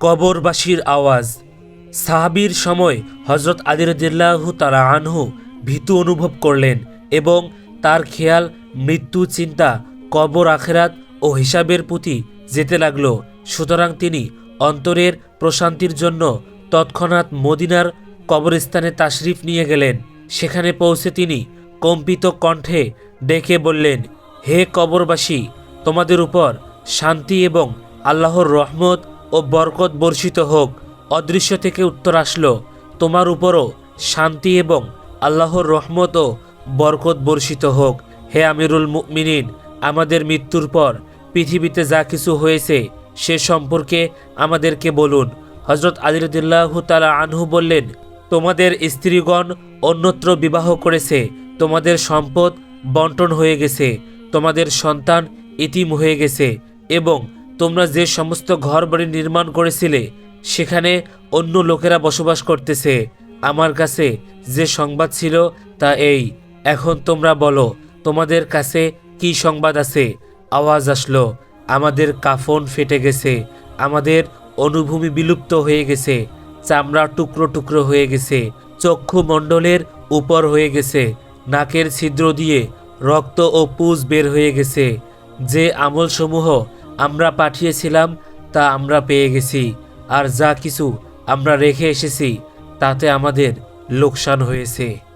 কবরবাসীর আওয়াজ। সাহাবির সময় হজরত আদিরদিল্লাহু তারা আনহু ভীতু অনুভব করলেন এবং তার খেয়াল, মৃত্যু চিন্তা, কবর আখেরাত ও হিসাবের প্রতি যেতে লাগল। সুতরাং তিনি অন্তরের প্রশান্তির জন্য তৎক্ষণাৎ মদিনার কবরস্থানে তাশরিফ নিয়ে গেলেন। সেখানে পৌঁছে তিনি কম্পিত কণ্ঠে ডেকে বললেন, হে কবরবাসী, তোমাদের উপর শান্তি এবং আল্লাহর রহমত ও বরকত বর্ষিত হোক, অদৃশ্য থেকে উত্তর আসলো। তোমার উপরও শান্তি এবং আল্লাহর রহমত ও বরকত বর্ষিত হোক। হে আমিরুল মুমিনিন, আমাদের মৃত্যুর পর পৃথিবীতে যা কিছু হয়েছে, সে সম্পর্কে আমাদেরকে বলুন। হজরত আলিরদুল্লাহ তালা আনহু বললেন, তোমাদের স্ত্রীগণ অন্যত্র বিবাহ করেছে, তোমাদের সম্পদ বন্টন হয়ে গেছে, তোমাদের সন্তান ইতিম হয়ে গেছে এবং তোমরা যে সমস্ত ঘর বাড়ি নির্মাণ করেছিলে, সেখানে অন্য লোকেরা বসবাস করতেছে। আমার কাছে যে সংবাদ ছিল তা এই। এখন তোমরা বলো, তোমাদের কাছে কি সংবাদ আছে? আওয়াজ আসলো, আমাদের কাফন ফেটে গেছে, আমাদের অনুভূমি বিলুপ্ত হয়ে গেছে, চামড়া টুকরো টুকরো হয়ে গেছে, চক্ষু মণ্ডলের উপর হয়ে গেছে, নাকের ছিদ্র দিয়ে রক্ত ও পুজ বের হয়ে গেছে। যে আমলসমূহ আমরা পাঠিয়েছিলাম, তা আমরা পেয়ে গেছি। আর যা কিছু আমরা রেখে এসেছি, তাতে আমাদের লোকসান হয়েছে।